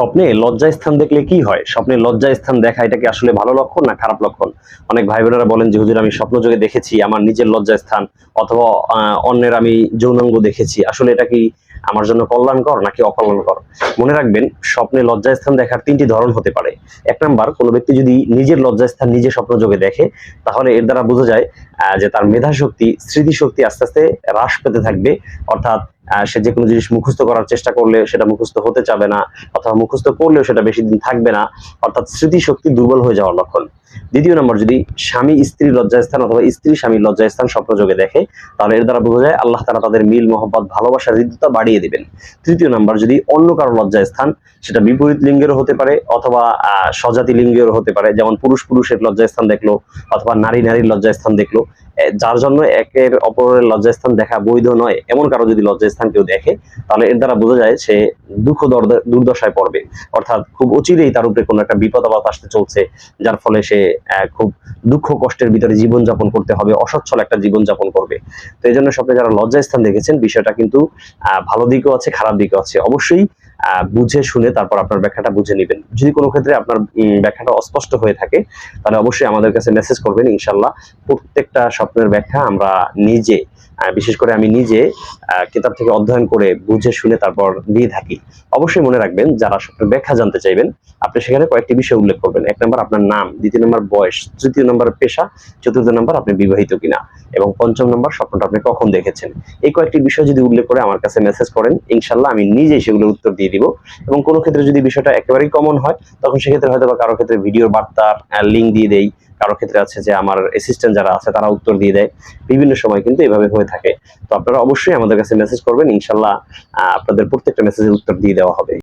স্বপ্নে লজ্জা স্থান দেখলে কি হয়? স্বপ্নে লজ্জা স্থান দেখা, এটা কি আসলে ভালো লক্ষণ না খারাপ লক্ষণ? অনেক ভাই বোনেরা বলেন যে, হুজুর, আমি স্বপ্ন যোগে দেখেছি, আমার নিজের লজ্জা স্থান অথবা অন্যের আমি যৌনাঙ্গ দেখেছি। আসলে এটা কি আমার জন্য কল্যাণকর নাকি অকল্যাণকর? মনে রাখবেন, স্বপ্নে লজ্জা স্থান দেখার তিনটি ধরন হতে পারে। এক নাম্বার, কোনো ব্যক্তি যদি নিজের লজ্জা স্থান নিজে স্বপ্ন যোগে দেখে, তাহলে এর দ্বারা বোঝা যায় যে তার মেধা শক্তি স্মৃতিশক্তি আস্তে আস্তে হ্রাস পেতে থাকবে। অর্থাৎ সে যে কোনো জিনিস মুখস্থ করার চেষ্টা করলে সেটা মুখস্থ হতে চাবে না অথবা মুখস্থ করলেও সেটা বেশি দিন থাকবে না। অর্থাৎ স্মৃতিশক্তি দুর্বল হয়ে যাওয়ার লক্ষণ। দ্বিতীয় নম্বর যদি স্বামী স্ত্রীর লজ্জাস্থান অথবা স্ত্রী স্বামীর লজ্জাস্থান স্বপ্ন যোগে দেখে তাহলে এর দ্বারা বোঝা যায় আল্লাহ তারা তাদের মিল মোহব্বত ভালোবাসার হৃদ্যতা বাড়িয়ে দিবেন। তৃতীয় নম্বর যদি অন্য কারও লজ্জাস্থান সেটা বিপরীত লিঙ্গেরও হতে পারে অথবা আহ, স্বজাতি লিঙ্গেরও হতে পারে। যেমন পুরুষ পুরুষের লজ্জাস্থান দেখল অথবা নারী নারীর লজ্জাস্থান দেখল। যার জন্য একের অপরের লজ্জাস্থান দেখা বৈধ নয়। এমন কারও যদি লজ্জাস্থান কেউ দেখে, তাহলে এর দ্বারা বোঝা যায় সে দুঃখ দুর্দশায় পড়বে। অর্থাৎ খুব অচিরেই তার উপরে কোনো একটা বিপদ আপদ আসতে চলছে, যার ফলে সে খুব দুঃখ কষ্টের ভিতরে জীবনযাপন করতে হবে, অসচ্ছল একটা জীবনযাপন করবে। তো এই জন্য স্বপ্নে যারা লজ্জাস্থান দেখেছেন, বিষয়টা কিন্তু ভালো দিকও আছে, খারাপ দিকও আছে। অবশ্যই বুঝে শুনে তারপর আপনার ব্যাখ্যাটা বুঝে নেবেন। যদি কোনো ক্ষেত্রে আপনার ব্যাখ্যাটা অস্পষ্ট হয়ে থাকে, তাহলে অবশ্যই আমাদের কাছে মেসেজ করবেন ইনশাল্লাহ প্রত্যেকটা স্বপ্নের ব্যাখ্যা আমরা নিজে বিশেষ করে আমি নিজে কিতাব থেকে অধ্যয়ন করে বুঝে শুনে তারপর দিয়ে থাকি। অবশ্যই মনে রাখবেন, যারা ব্যাখ্যা জানতে চাইবেন, আপনি সেখানে কয়েকটি বিষয় উল্লেখ করবেন। এক নম্বর আপনার নাম, দ্বিতীয় নম্বর বয়স, তৃতীয় নম্বর পেশা, চতুর্থ নম্বর আপনি বিবাহিত কিনা, এবং পঞ্চম নম্বর স্বপ্নটা আপনি কখন দেখেছেন। এই কয়েকটি বিষয় যদি উল্লেখ করে আমার কাছে মেসেজ করেন, ইনশাল্লাহ আমি নিজেই সেগুলোর উত্তর দিয়ে দিব। এবং কোনো ক্ষেত্রে যদি বিষয়টা একেবারেই কমন হয়, তখন সেক্ষেত্রে হয়তো বা কারও ক্ষেত্রে ভিডিওর বার্তার লিঙ্ক দিয়ে দেই। কারও ক্ষেত্রে আছে যে আমার অ্যাসিস্ট্যান্ট যারা আছে তারা উত্তর দিয়ে দেয়। বিভিন্ন সময় কিন্তু এভাবে হয়ে থাকে। তো আপনারা অবশ্যই আমাদের কাছে মেসেজ করবেন। ইনশাল্লাহ আপনাদের প্রত্যেকটা মেসেজের উত্তর দিয়ে দেওয়া হবে।